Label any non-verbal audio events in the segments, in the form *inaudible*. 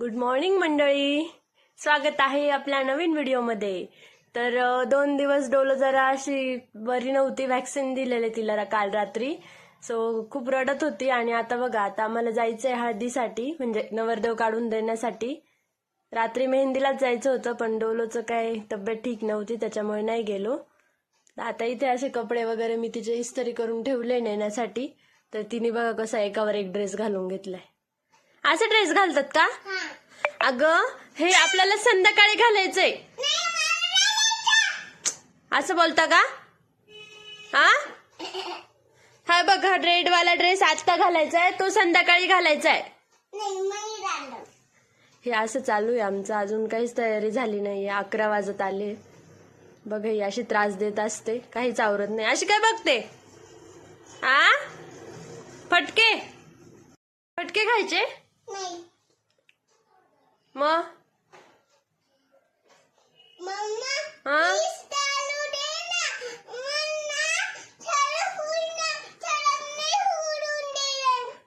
Good morning मंडळी. स्वागत आहे आपल्या नवीन व्हिडिओमध्ये. तर दोन दिवस डोलो जरा अशी बरी नव्हती व्हॅक्सिन दिलेले तिला काल रात्री. सो खूप रडत होती आणि आता बघा आता आम्हाला जायचंय हळदीसाठी म्हणजे नवरदेव काढून देण्यासाठी. रात्री मेहंदीलाच जायचं होतं पण डोलोचं काय तब्येत ठीक नव्हती त्याच्यामुळे नाही गेलो. आता इथे असे कपडे वगैरे मी तिचे इस्त्री करून ठेवले नेण्यासाठी. तर तिने बघा कसा एकावर एक ड्रेस घालून घेतलाय. असे ड्रेस घालतात का? अगं हे आपल्याला संध्याकाळी घालायचंय. असं बोलता का? हा? हा बघ रेड वाला ड्रेस आता घालायचा आहे तो संध्याकाळी घालायचा आहे हे असं चालू आहे आमचं अजून काहीच तयारी झाली नाहीये. अकरा वाजत आले. बघ ही अशी त्रास देत असते. काहीच आवरत नाही. अशी काय बघते? आ? फटके? फटके खायचे मग? हा?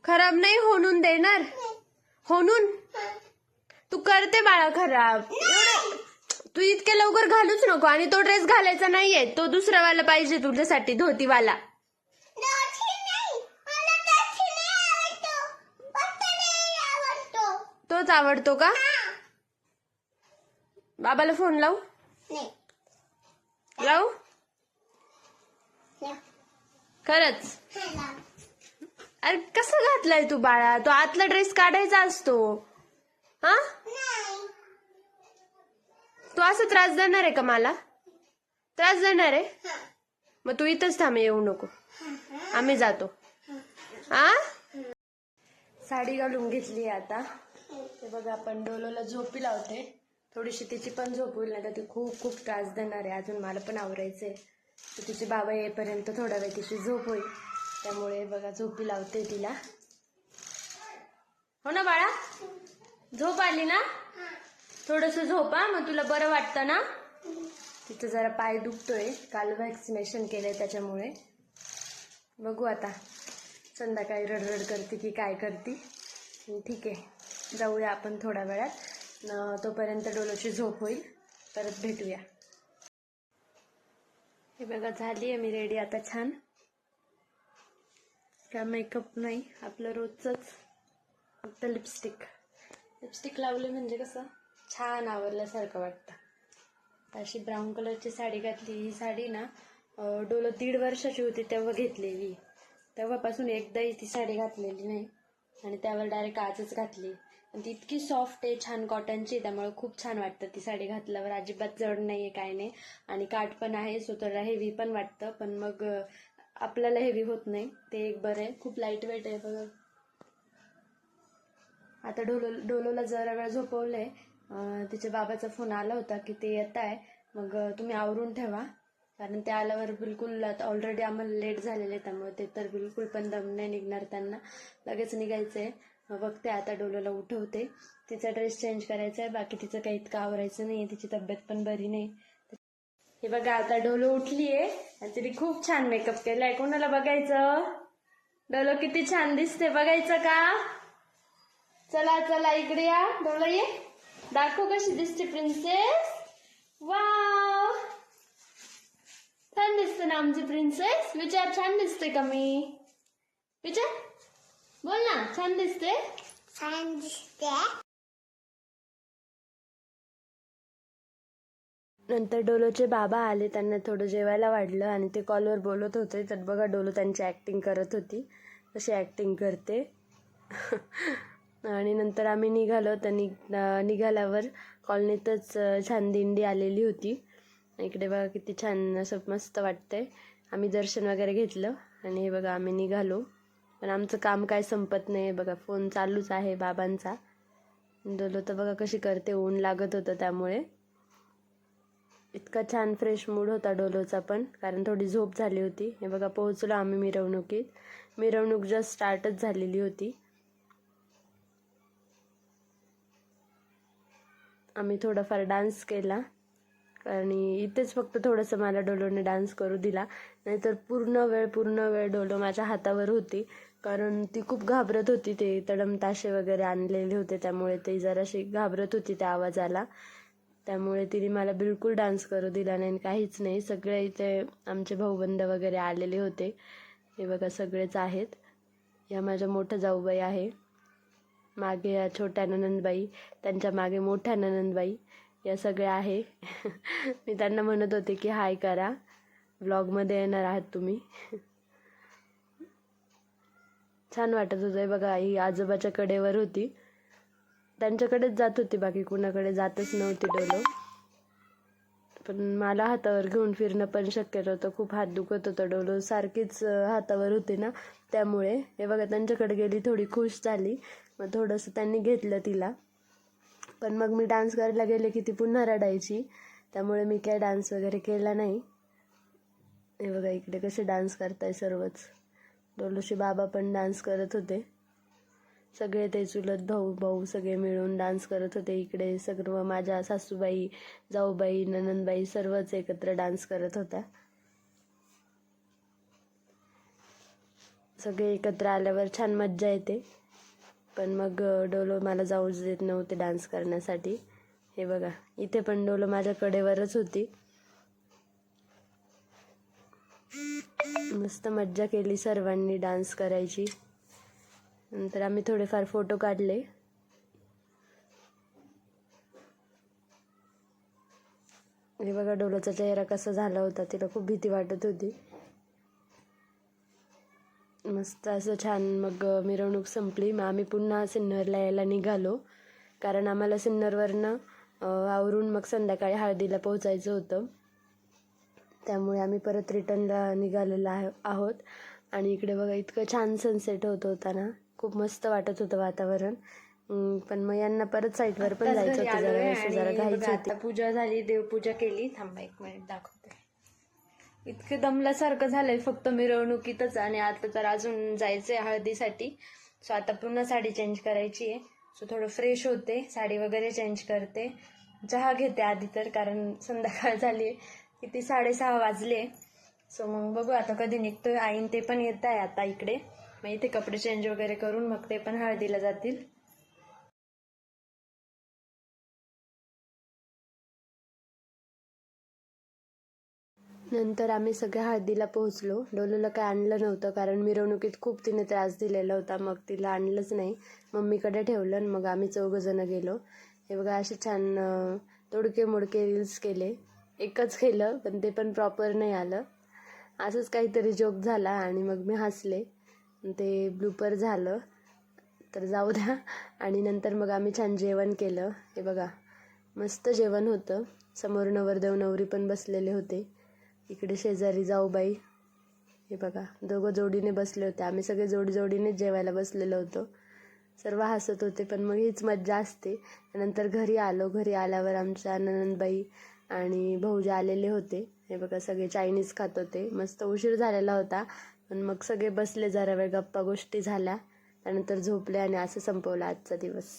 खराब नाही होणून देणार? होणून तू करते बाळा खराब. तू इतके लवकर घालूच नको आणि तो ड्रेस घालायचा नाहीये. तो दुसरा वाला पाहिजे तुझ्यासाठी धोतीवाला. तोच आवडतो का? बाबाला फोन लावू? लावू? खरंच? अरे कसं घातलाय तू बाळा? तो आतला ड्रेस काढायचा असतो. हा? तू असं त्रास देणार आहे का मला? त्रास देणार आहे? मग तू इथंच थांब येऊ नको. आम्ही जातो. आ? साडी घालून घेतली आता. ते बघा आपण डोलोला झोपी लावते. थोडीशी तिची पण झोप होईल नाही तर ती खूप खूप त्रास देणार आहे. अजून मला पण आवरायचंय. तर तिचे बाबा येईपर्यंत थोडा वेळ तिची झोप होईल. त्यामुळे बघा झोपी लावते तिला. हो ना बाळा? झोप आली ना? थोडस झोपा मग तुला बरं वाटतं ना? तिचं जरा पाय दुखतोय. काल व्हॅक्सिनेशन केलंय त्याच्यामुळे. बघू आता. संध्याकाळी रडरड करते की काय करते. ठीक आहे. जाऊया आपण थोड्या वेळात. तोपर्यंत डोलोची झोप होईल. परत भेटूया. हे बघा झाली आहे मी रेडी आता छान. काय मेकअप नाही आपलं रोजचंच. फक्त लिपस्टिक लिपस्टिक लावली म्हणजे कसं छान आवरल्यासारखं वाटतं. अशी ब्राऊन कलरची साडी घातली. ही साडी ना डोलो दीड वर्षाची होती तेव्हा घेतलेली. तेव्हापासून एकदाही ती साडी घातलेली नाही. आणि त्यावर डायरेक्ट आजच घातली. ती इतकी सॉफ्ट आहे छान कॉटनची त्यामुळे खूप छान वाटतं ती साडी घातल्यावर. अजिबात जड नाही आहे काय नाही. आणि काठ पण आहे सो तर हेवी पण वाटतं पण मग आपल्याला हेवी होत नाही. ते एक बरं आहे. खूप लाइट वेट आहे बघा. आता डोलो डोलोला जरा वेळ झोपवलंय. आहे तिच्या बाबाचा फोन आला होता की ते येत आहे. मग तुम्ही आवरून ठेवा. कारण ते आल्यावर बिलकुल आता ऑलरेडी आम्हाला लेट झालेले आहे त्यामुळे ते तर बिलकुल पण दम नाही निघणार त्यांना. लगेच निघायचंय. आहे बघते आता डोलोला उठवते. तिचा ड्रेस चेंज करायचा आहे बाकी तिचं काही इतकं आवरायचं नाही तिची तब्येत पण बरी नाही. हे बघा आता डोलो उठलीये आणि तिने खूप छान मेकअप केलाय. कोणाला बघायचं? डोलो किती छान दिसते. बघायचं का? चला चला इकडे या. डोलो ये. दाखव कशी दिसते प्रिन्सेस वाव छान दिसते ना आमची प्रिन्सेस विचार छान दिसते का मी? विचार. बोल ना छान दिसते नंतर डोलोचे बाबा आले त्यांना थोडं जेवायला वाढलं आणि ते कॉलवर बोलत होते. तर बघा डोलो त्यांची ॲक्टिंग करत होती. तशी ॲक्टिंग करते. आणि नंतर आम्ही निघालो. तर नि निघाल्यावर कॉलनीतच छान दिंडी आलेली होती. इकडे बघा किती छान असं मस्त वाटतंय. आम्ही दर्शन वगैरे घेतलं आणि हे बघा आम्ही निघालो. पण आमचं काम काय संपत नाही. बघा फोन चालूच आहे बाबांचा. डोलो तर बघा कशी करते ऊन लागत होतं त्यामुळे. इतका छान फ्रेश मूड होता डोलोचा पण कारण थोडी झोप झाली होती. हे बघा पोहोचलो आम्ही मिरवणुकीत. मिरवणूक जस्ट स्टार्टच झालेली होती. आम्ही थोडाफार डान्स केला. आणि इथेच फक्त थोडंसं मला डोलोने डान्स करू दिला. नाहीतर पूर्ण वेळ पूर्ण वेळ डोलो माझ्या हातावर होती. कारण ती खूप घाबरत होती ते तडम ताशे वगैरे आणलेले होते त्यामुळे ती जराशी घाबरत होती त्या आवाजाला. त्यामुळे तिने मला बिलकुल डान्स करू दिला नाही आणि काहीच नाही. सगळे इथे आमचे भाऊबंद वगैरे आलेले होते. हे बघा सगळेच आहेत. या माझ्या मोठ्या जाऊबाई आहे. मागे या छोट्या ननंदबाई त्यांच्या मागे मोठ्या ननंदबाई या सगळ्या आहे. *laughs* मी त्यांना म्हणत होते की हाय करा. व्लॉगमध्ये येणार आहात तुम्ही. *laughs* छान वाटत होतं. बघा आई आजोबाच्या कडेवर होती. त्यांच्याकडेच जात होती बाकी कुणाकडे जातच नव्हती डोलो. पण मला हातावर घेऊन फिरणं पण शक्य नव्हतं. खूप हात दुखत होतं डोलो. सारखीच हातावर होती ना. त्यामुळे हे बघा त्यांच्याकडे गेली थोडी खुश झाली. मग थोडंसं त्यांनी घेतलं तिला. पण मग मी डान्स करायला गेले की ती पुन्हा रडायची. त्यामुळे मी काय डान्स वगैरे केला नाही. हे बघा इकडे कसे डान्स करताय सर्वच. डोलोशी बाबा पण डान्स करत होते. सगळे ते चुलत भाऊ भाऊ सगळे मिळून डान्स करत होते. इकडे सर्व माझ्या सासूबाई जाऊबाई ननंदबाई सर्वच एकत्र डान्स करत होत्या. सगळे एकत्र आल्यावर छान मज्जा येते. पण मग डोलो मला जाऊच देत नव्हते डान्स करण्यासाठी. हे बघा इथे पण डोलो माझ्या कडेवरच होती. मस्त मज्जा केली सर्वांनी डान्स करायची. नंतर आम्ही थोडेफार फोटो काढले. हे बघा डोलोचा चेहरा कसा झाला होता तिला खूप भीती वाटत होती. मस्त असं छान मग मिरवणूक संपली. मग आम्ही पुन्हा सिन्नरला यायला निघालो. कारण आम्हाला सिन्नरवरनं आवरून मग संध्याकाळी हळदीला पोहोचायचं होतं. त्यामुळे आम्ही परत रिटर्नला निघालेलो आहे आहोत. आणि इकडे बघा इतकं छान सनसेट होत होता ना. खूप मस्त वाटत होतं वातावरण. पण मग यांना परत साईटवर पण जायचं होतं जरा असं जरा घाईची होती. पूजा झाली देवपूजा केली. थांबा एक मिनिट दाखवते. इतकं दमल्यासारखं झालंय फक्त मिरवणुकीतच आणि आता तर अजून जायचंय हळदीसाठी. सो आता पुन्हा साडी चेंज करायची आहे. सो थोडं फ्रेश होते. साडी वगैरे चेंज करते. चहा घेते आधी तर कारण संध्याकाळ झाली आहे. किती साडेसहा वाजले. सो मग बघू आता कधी निघतोय. आईन ते पण येत आहे आता इकडे. मग इथे कपडे चेंज वगैरे करून मग ते पण हळदीला जातील. नंतर आम्ही सगळ्या हळदीला पोहोचलो. डोलूला काय आणलं नव्हतं कारण मिरवणुकीत खूप तिने त्रास दिलेला होता. मग तिला आणलंच नाही. मम्मीकडे ठेवलं आणि मग आम्ही चौघजणं गेलो. हे बघा असे छान तोडके मोडके रील्स केले. एकच केलं पण ते पण प्रॉपर नाही आलं. असंच काहीतरी जोक झाला आणि मग मी हसले. ते ब्लूपर झालं. तर जाऊ द्या. आणि नंतर मग आम्ही छान जेवण केलं. हे बघा मस्त जेवण होतं. समोर नवरदेव नवरी पण बसलेले होते. इकडे शेजारी जाऊबाई. हे बघा दोघं जोडीने बसले होते. आम्ही सगळे जोडी जोडीनेच जेवायला बसलेलो होतो. सर्व हसत होते पण मग हीच मज्जा असते. नंतर घरी आलो. घरी आल्यावर आमच्या ननंदबाई आणि भाऊजी आलेले होते. हे बघा सगळे चायनीज खात होते. मस्त उशीर झालेला होता. पण मग सगळे बसले जरा वेळ गप्पा गोष्टी झाल्या. त्यानंतर झोपले आणि असं संपवलं आजचा दिवस.